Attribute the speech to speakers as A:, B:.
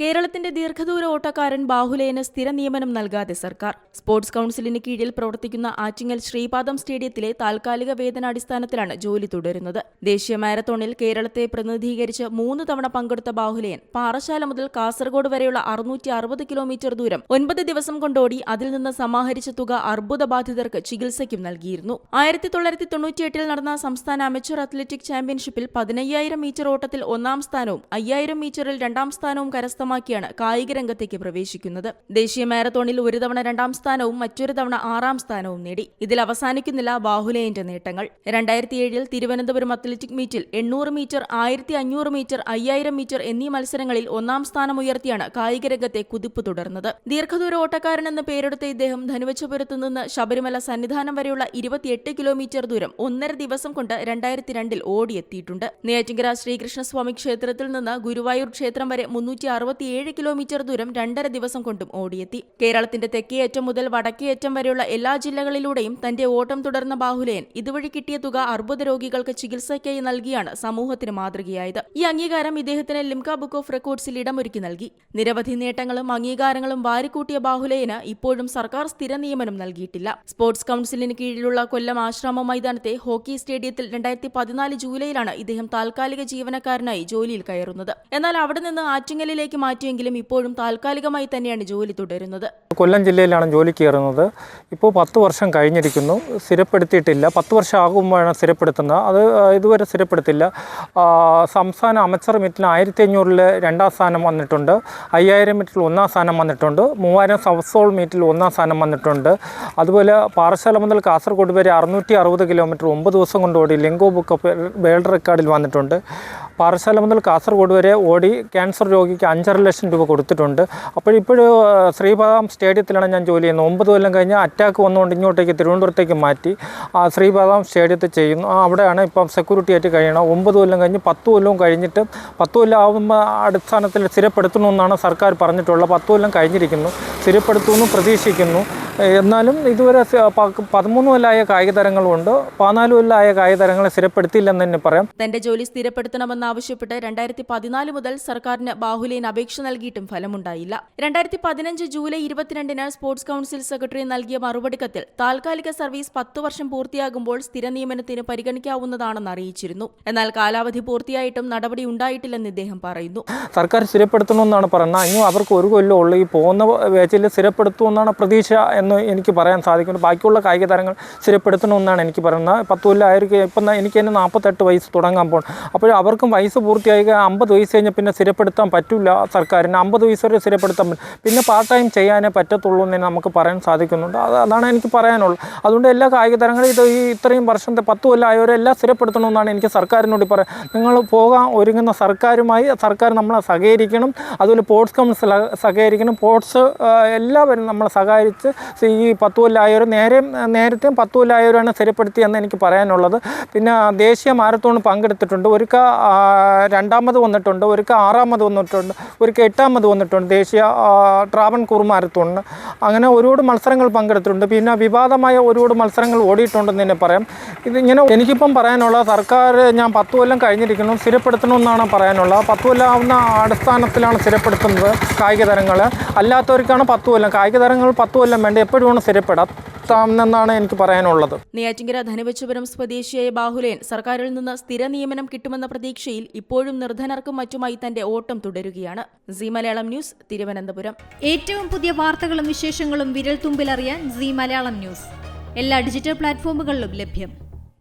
A: കേരളത്തിന്റെ ദീർഘദൂര ഓട്ടക്കാരൻ ബാഹുലേന് സ്ഥിര നിയമനം നൽകാതെ സർക്കാർ. സ്പോർട്സ് കൌൺസിലിന് കീഴിൽ പ്രവർത്തിക്കുന്ന ആറ്റിങ്ങൽ ശ്രീപാദം സ്റ്റേഡിയത്തിലെ താൽക്കാലിക വേതനാടിസ്ഥാനത്തിലാണ് ജോലി തുടരുന്നത്. ദേശീയ മാരത്തോണിൽ കേരളത്തെ പ്രതിനിധീകരിച്ച് മൂന്ന് തവണ പങ്കെടുത്ത ബാഹുലേൻ പാറശാല മുതൽ കാസർഗോഡ് വരെയുള്ള അറുന്നൂറ്റി അറുപത് കിലോമീറ്റർ ദൂരം ഒൻപത് ദിവസം കൊണ്ടോടി അതിൽ നിന്ന് സമാഹരിച്ച തുക അർബുദ ബാധിതർക്ക് ചികിത്സയ്ക്കും നൽകിയിരുന്നു. ആയിരത്തി തൊള്ളായിരത്തി തൊണ്ണൂറ്റിയെട്ടിൽ നടന്ന സംസ്ഥാന അമച്ചർ അത്ലറ്റിക് ചാമ്പ്യൻഷിപ്പിൽ പതിനയ്യായിരം മീറ്റർ ഓട്ടത്തിൽ ഒന്നാം സ്ഥാനവും അയ്യായിരം മീറ്ററിൽ രണ്ടാം സ്ഥാനവും കരസ്ഥമാക്കിയാണ് കായിക രംഗത്തേക്ക് പ്രവേശിക്കുന്നത്. ദേശീയ മാരത്തോണിൽ ഒരു തവണ രണ്ടാം സ്ഥാനവും മറ്റൊരു തവണ ആറാം സ്ഥാനവും നേടി. ഇതിൽ അവസാനിക്കുന്നില്ല ബാഹുലേയന്റെ നേട്ടങ്ങൾ. രണ്ടായിരത്തി ഏഴിൽ തിരുവനന്തപുരം അത്ലറ്റിക് മീറ്റിൽ എണ്ണൂറ് മീറ്റർ ആയിരത്തി അഞ്ഞൂറ് മീറ്റർ അയ്യായിരം മീറ്റർ എന്നീ മത്സരങ്ങളിൽ ഒന്നാം സ്ഥാനം ഉയർത്തിയാണ് കായിക രംഗത്തെ കുതിപ്പ് തുടർന്നത്. ദീർഘദൂര ഓട്ടക്കാരൻ ഓട്ടക്കാരനെന്ന് പേരെടുത്ത ഇദ്ദേഹം ധനുവച്ചപുരത്ത് നിന്ന് ശബരിമല സന്നിധാനം വരെയുള്ള ഇരുപത്തിയെട്ട് കിലോമീറ്റർ ദൂരം ഒന്നര ദിവസം കൊണ്ട് രണ്ടായിരത്തി രണ്ടിൽ ഓടിയെത്തിയിട്ടുണ്ട്. നെയ്യാറ്റിങ്കര ശ്രീകൃഷ്ണസ്വാമി ക്ഷേത്രത്തിൽ നിന്ന് ഗുരുവായൂർ ക്ഷേത്രം വരെ മുന്നൂറ്റി അറുപത്തിയേഴ് കിലോമീറ്റർ ദൂരം രണ്ടര ദിവസം കൊണ്ടും ഓടിയെത്തി. കേരളത്തിന്റെ തെക്കേയറ്റം മുതൽ വടക്കേയറ്റം വരെയുള്ള എല്ലാ ജില്ലകളിലൂടെയും തന്റെ ഓട്ടം തുടർന്ന ബാഹുലയൻ ഇതുവഴി കിട്ടിയ തുക അർബുദ രോഗികൾക്ക് ചികിത്സയ്ക്കായി നൽകിയാണ് സമൂഹത്തിന് മാതൃകയായത്. ഈ അംഗീകാരം ഇദ്ദേഹത്തിന് ലിംക ബുക്ക് ഓഫ് റെക്കോർഡ്സിൽ ഇടമൊരുക്കി നൽകി. നിരവധി നേട്ടങ്ങളും അംഗീകാരങ്ങളും വാരിക്കൂട്ടിയ ബാഹുലയന് ഇപ്പോഴും സർക്കാർ സ്ഥിര നിയമനം നൽകിയിട്ടില്ല. സ്പോർട്സ് കൌൺസിലിന് കീഴിലുള്ള കൊല്ലം ആശ്രാമ മൈതാനത്തെ ഹോക്കി സ്റ്റേഡിയത്തിൽ രണ്ടായിരത്തി പതിനാല് ജൂലൈയിലാണ് ഇദ്ദേഹം താൽക്കാലിക ജീവനക്കാരനായി ജോലിയിൽ കയറുന്നത്. എന്നാൽ അവിടെ നിന്ന് ആറ്റിങ്ങലിലേക്ക് മാറ്റിയെങ്കിലും ഇപ്പോഴും താൽക്കാലികമായി തന്നെയാണ് ജോലി തുടരുന്നത്.
B: കൊല്ലം ജില്ലയിലാണ് ജോലി കയറുന്നത്. ഇപ്പോൾ പത്ത് വർഷം കഴിഞ്ഞിരിക്കുന്നു. സ്ഥിരപ്പെടുത്തിയിട്ടില്ല. പത്ത് വർഷം ആകുമ്പോഴാണ് സ്ഥിരപ്പെടുത്തുന്നത്. അത് ഇതുവരെ സ്ഥിരപ്പെടുത്തില്ല. സംസ്ഥാന അമച്ചർ മീറ്റിൽ ആയിരത്തി അഞ്ഞൂറിൽ രണ്ടാം സ്ഥാനം വന്നിട്ടുണ്ട്. അയ്യായിരം മീറ്ററിൽ ഒന്നാം സ്ഥാനം വന്നിട്ടുണ്ട്. മൂവായിരം സൗത്ത് സോൾ മീറ്റിൽ ഒന്നാം സ്ഥാനം വന്നിട്ടുണ്ട്. അതുപോലെ പാറശാല മുതൽ കാസർഗോഡ് വരെ അറുന്നൂറ്റി അറുപത് കിലോമീറ്റർ ഒമ്പത് ദിവസം കൊണ്ട് ഓടി ബുക്ക് ഓഫ് വേൾഡ് റെക്കോർഡിൽ വന്നിട്ടുണ്ട്. പാറശാല മുതൽ കാസർഗോഡ് വരെ ഓടി ക്യാൻസർ രോഗിക്ക് അഞ്ചര ലക്ഷം രൂപ കൊടുത്തിട്ടുണ്ട്. അപ്പോഴിപ്പോഴും ശ്രീപാദം സ്റ്റേഡിയത്തിലാണ് ഞാൻ ജോലി ചെയ്യുന്നത്. ഒമ്പത് കൊല്ലം കഴിഞ്ഞ് അറ്റാക്ക് വന്നുകൊണ്ട് ഇങ്ങോട്ടേക്ക് തിരുവനന്തപുരത്തേക്ക് മാറ്റി ശ്രീപാദം സ്റ്റേഡിയത്തിൽ ചെയ്യുന്നു. അവിടെയാണ് ഇപ്പം സെക്യൂരിറ്റി ആയിട്ട് കഴിയണം. ഒമ്പത് കൊല്ലം കഴിഞ്ഞ് പത്ത് കൊല്ലവും കഴിഞ്ഞിട്ട് പത്ത് കൊല്ലം ആകുമ്പോൾ അടിസ്ഥാനത്തിൽ സ്ഥിരപ്പെടുത്തണമെന്നാണ് സർക്കാർ പറഞ്ഞിട്ടുള്ളത്. പത്ത് കൊല്ലം കഴിഞ്ഞിരിക്കുന്നു. സ്ഥിരപ്പെടുത്തുമെന്ന് പ്രതീക്ഷിക്കുന്നു. എന്നാലും ഇതുവരെ പതിമൂന്ന് കൊല്ലമായ കായിക താരങ്ങളുണ്ട്. പതിനാല് കൊല്ലമായ കായിക താരങ്ങളെ സ്ഥിരപ്പെടുത്തിയില്ലെന്ന് തന്നെ പറയാം.
A: തന്റെ ജോലി സ്ഥിരപ്പെടുത്തണമെന്നാവശ്യപ്പെട്ട് രണ്ടായിരത്തി പതിനാല് മുതൽ സർക്കാരിന് ബാഹുലേൻ അപേക്ഷ നൽകിയിട്ടും ഫലമുണ്ടായില്ല. രണ്ടായിരത്തി പതിനഞ്ച് ജൂലൈ ഇരുപത്തിരണ്ടിന് സ്പോർട്സ് കൌൺസിൽ സെക്രട്ടറി നൽകിയ മറുപടി കത്തിൽ താൽക്കാലിക സർവീസ് പത്ത് വർഷം പൂർത്തിയാകുമ്പോൾ സ്ഥിര നിയമനത്തിന് പരിഗണിക്കാവുന്നതാണെന്ന് അറിയിച്ചിരുന്നു. എന്നാൽ കാലാവധി പൂർത്തിയായിട്ടും നടപടി ഉണ്ടായിട്ടില്ലെന്ന് ഇദ്ദേഹം പറയുന്നു.
B: സർക്കാർ സ്ഥിരപ്പെടുത്തണമെന്നാണ് പറയുന്നത്. അവർക്ക് ഒരു കൊല്ലം ഉള്ളു. ഈ പോകുന്ന വേച്ചിൽ സ്ഥിരപ്പെടുത്തുമെന്നാണ് പ്രതീക്ഷ എന്ന് എനിക്ക് പറയാൻ സാധിക്കുന്നു ബാക്കിയുള്ള കായിക താരങ്ങൾ സ്ഥിരപ്പെടുത്തണമെന്നാണ് എനിക്ക് പറയുന്നത്. പത്ത് കൊല്ലം ആയിരിക്കും ഇപ്പം എനിക്ക് തന്നെ നാൽപ്പത്തെട്ട് വയസ്സ് തുടങ്ങാൻ പോകണം അപ്പോൾ അവർക്കും വയസ്സ് പൂർത്തിയായി അമ്പത് വയസ്സ് കഴിഞ്ഞാൽ പിന്നെ സ്ഥിരപ്പെടുത്താൻ പറ്റില്ല സർക്കാരിന്. അമ്പത് വയസ്സ് വരെ സ്ഥിരപ്പെടുത്താൻ പറ്റും പിന്നെ പാർട്ട് ടൈം ചെയ്യാനേ പറ്റത്തുള്ളൂ എന്ന് നമുക്ക് പറയാൻ സാധിക്കുന്നുണ്ട്. അത് അതാണ് എനിക്ക് പറയാനുള്ളത്. അതുകൊണ്ട് എല്ലാ കായിക താരങ്ങളും ഇത് ഈ ഇത്രയും വർഷത്തെ പത്ത് കൊല്ലം ആയവരെല്ലാം സ്ഥിരപ്പെടുത്തണമെന്നാണ് എനിക്ക് സർക്കാരിനോട് പറയാം. നിങ്ങൾ പോകാൻ ഒരുങ്ങുന്ന സർക്കാരുമായി സർക്കാർ നമ്മളെ സഹകരിക്കണം. അതുപോലെ സ്പോർട്സ് കൗൺസിൽ സഹകരിക്കണം. സ്പോർട്സ് എല്ലാവരും നമ്മളെ സഹകരിച്ച് ഈ പത്ത് കൊല്ലായവരും നേരെ നേരത്തെ പത്ത് കൊല്ലായവരാണ് സ്ഥിരപ്പെടുത്തിയെന്ന് എനിക്ക് പറയാനുള്ളത്. പിന്നെ ദേശീയ മാരത്തോൺ പങ്കെടുത്തിട്ടുണ്ട്. ഒരുക്ക രണ്ടാമത് വന്നിട്ടുണ്ട്. ഒരുക്ക ആറാമത് വന്നിട്ടുണ്ട്. ഒരുക്ക എട്ടാമത് വന്നിട്ടുണ്ട്. ദേശീയ ആ, ട്രാവൻകൂർ മാരത്തോണിന്. അങ്ങനെ ഒരുപാട് മത്സരങ്ങൾ പങ്കെടുത്തിട്ടുണ്ട്. പിന്നെ വിവാദമായ ഒരുപാട് മത്സരങ്ങൾ ഓടിയിട്ടുണ്ടെന്ന് തന്നെ പറയാം. ഇതിങ്ങനെ എനിക്കിപ്പം പറയാനുള്ള സർക്കാർ ഞാൻ പത്ത് കൊല്ലം കഴിഞ്ഞിരിക്കുന്നു. സ്ഥിരപ്പെടുത്തണമെന്നാണ് പറയാനുള്ളത്. പത്ത് കൊല്ലാവുന്ന അടിസ്ഥാനത്തിലാണ് സ്ഥിരപ്പെടുത്തുന്നത് കായിക താരങ്ങൾ അല്ലാത്തവർക്കാണ് പത്ത് കൊല്ലം കായിക താരങ്ങൾ പത്ത് കൊല്ലം വേണ്ട? എപ്പോഴും സ്ഥിരപ്പെടാം എനിക്ക് പറയാനുള്ളത്.
A: നെയ്യാറ്റിങ്കര ധനുവച്ചപുരം സ്വദേശിയായ ബാഹുലേൻ സർക്കാരിൽ നിന്ന് സ്ഥിര നിയമനം കിട്ടുമെന്ന പ്രതീക്ഷയിൽ ഇപ്പോഴും നിർധനർക്കും മറ്റുമായി തന്റെ ഓട്ടം തുടരുകയാണ്. സി മലയാളം ന്യൂസ് തിരുവനന്തപുരം.
C: ഏറ്റവും പുതിയ വാർത്തകളും വിശേഷങ്ങളും വിരൽ തുമ്പിലറിയാൻ സി മലയാളം ന്യൂസ്. എല്ലാ ഡിജിറ്റൽ പ്ലാറ്റ്ഫോമുകളിലും ലഭ്യം.